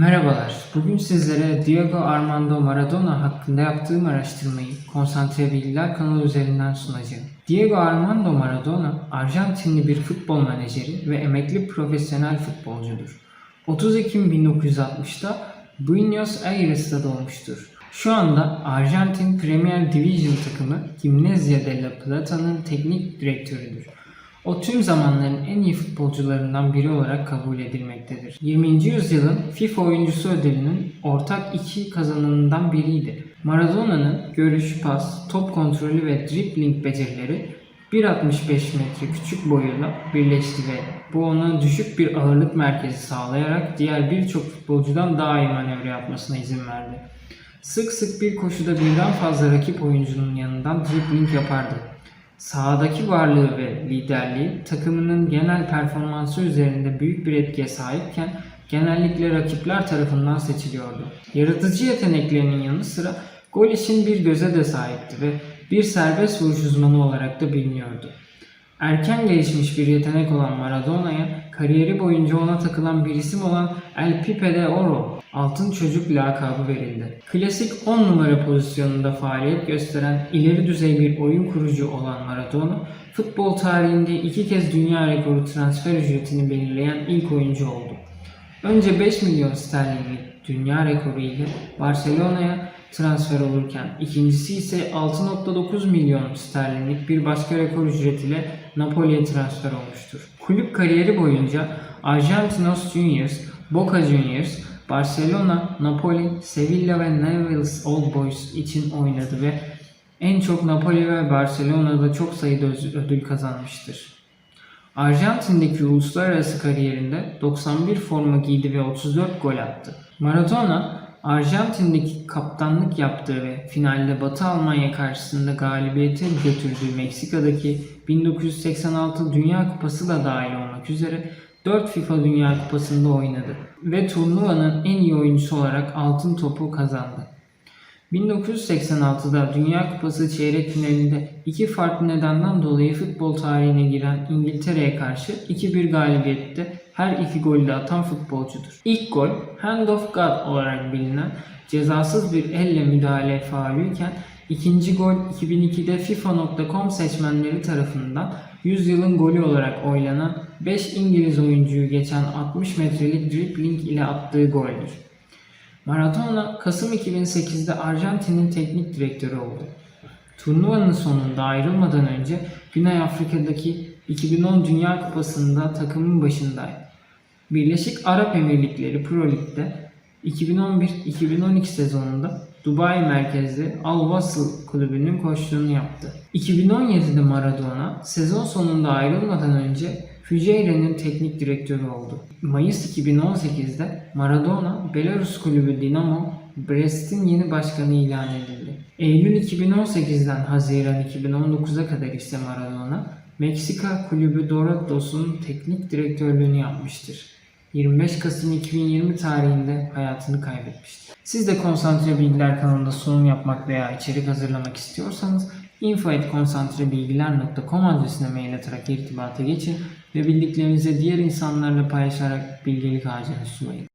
Merhabalar. Bugün sizlere Diego Armando Maradona hakkında yaptığım araştırmayı Konsantre Bilgiler kanalı üzerinden sunacağım. Diego Armando Maradona, Arjantinli bir futbol menajeri ve emekli profesyonel futbolcudur. 30 Ekim 1960'da Buenos Aires'te doğmuştur. Şu anda Arjantin Premier Division takımı Gimnasia de la Plata'nın teknik direktörüdür. O tüm zamanların en iyi futbolcularından biri olarak kabul edilmektedir. 20. yüzyılın FIFA oyuncusu ödülünün ortak iki kazananından biriydi. Maradona'nın görüş, pas, top kontrolü ve dribbling becerileri 1.65 metre küçük boyuyla birleşti ve bu ona düşük bir ağırlık merkezi sağlayarak diğer birçok futbolcudan daha iyi manevra yapmasına izin verdi. Sık sık bir koşuda birden fazla rakip oyuncunun yanından dribbling yapardı. Sahadaki varlığı ve liderliği takımının genel performansı üzerinde büyük bir etkiye sahipken genellikle rakipler tarafından seçiliyordu. Yaratıcı yeteneklerinin yanı sıra gol için bir göze de sahipti ve bir serbest vuruş uzmanı olarak da biliniyordu. Erken gelişmiş bir yetenek olan Maradona'ya kariyeri boyunca ona takılan bir isim olan El Pipe de Oro, altın çocuk lakabı verildi. Klasik 10 numara pozisyonunda faaliyet gösteren ileri düzey bir oyun kurucu olan Maradona, futbol tarihinde iki kez dünya rekoru transfer ücretini belirleyen ilk oyuncu oldu. Önce 5 milyon sterlinlik dünya rekoru ile Barcelona'ya transfer olurken ikincisi ise 6.9 milyon sterlinlik bir başka rekor ücretiyle Napoli'ye transfer olmuştur. Kulüp kariyeri boyunca Argentinos Juniors, Boca Juniors, Barcelona, Napoli, Sevilla ve Newell's Old Boys için oynadı ve en çok Napoli ve Barcelona'da çok sayıda ödül kazanmıştır. Arjantin'deki uluslararası kariyerinde 91 forma giydi ve 34 gol attı. Maradona, Arjantin'deki kaptanlık yaptığı ve finalde Batı Almanya karşısında galibiyete götürdüğü Meksika'daki 1986 Dünya Kupası da dahil olmak üzere 4 FIFA Dünya Kupası'nda oynadı ve turnuvanın en iyi oyuncusu olarak altın topu kazandı. 1986'da Dünya Kupası çeyrek finalinde iki farklı nedenden dolayı futbol tarihine giren İngiltere'ye karşı 2-1 galibiyette her iki golü de atan futbolcudur. İlk gol Hand of God olarak bilinen cezasız bir elle müdahale faulüyken ikinci gol 2002'de FIFA.com seçmenleri tarafından 100 yılın golü olarak oylanan 5 İngiliz oyuncuyu geçen 60 metrelik dribbling ile attığı goldür. Maradona Kasım 2008'de Arjantin'in teknik direktörü oldu. Turnuvanın sonunda ayrılmadan önce Güney Afrika'daki 2010 Dünya Kupası'nda takımın başındaydı. Birleşik Arap Emirlikleri Pro Lig'de 2011-2012 sezonunda Dubai merkezli Al Wasl kulübünün koçluğunu yaptı. 2017'de Maradona sezon sonunda ayrılmadan önce Füceyre'nin teknik direktörü oldu. Mayıs 2018'de Maradona Belarus kulübü Dinamo Brest'in yeni başkanı ilan edildi. Eylül 2018'den Haziran 2019'a kadar ise Maradona Meksika kulübü Dorados'un teknik direktörlüğünü yapmıştır. 25 Kasım 2020 tarihinde hayatını kaybetmiştir. Siz de Konsantre Bilgiler kanalında sunum yapmak veya içerik hazırlamak istiyorsanız info.konsantrebilgiler.com adresine mail atarak irtibata geçin ve bildiklerinizi diğer insanlarla paylaşarak bilgelik ağacını sulayın.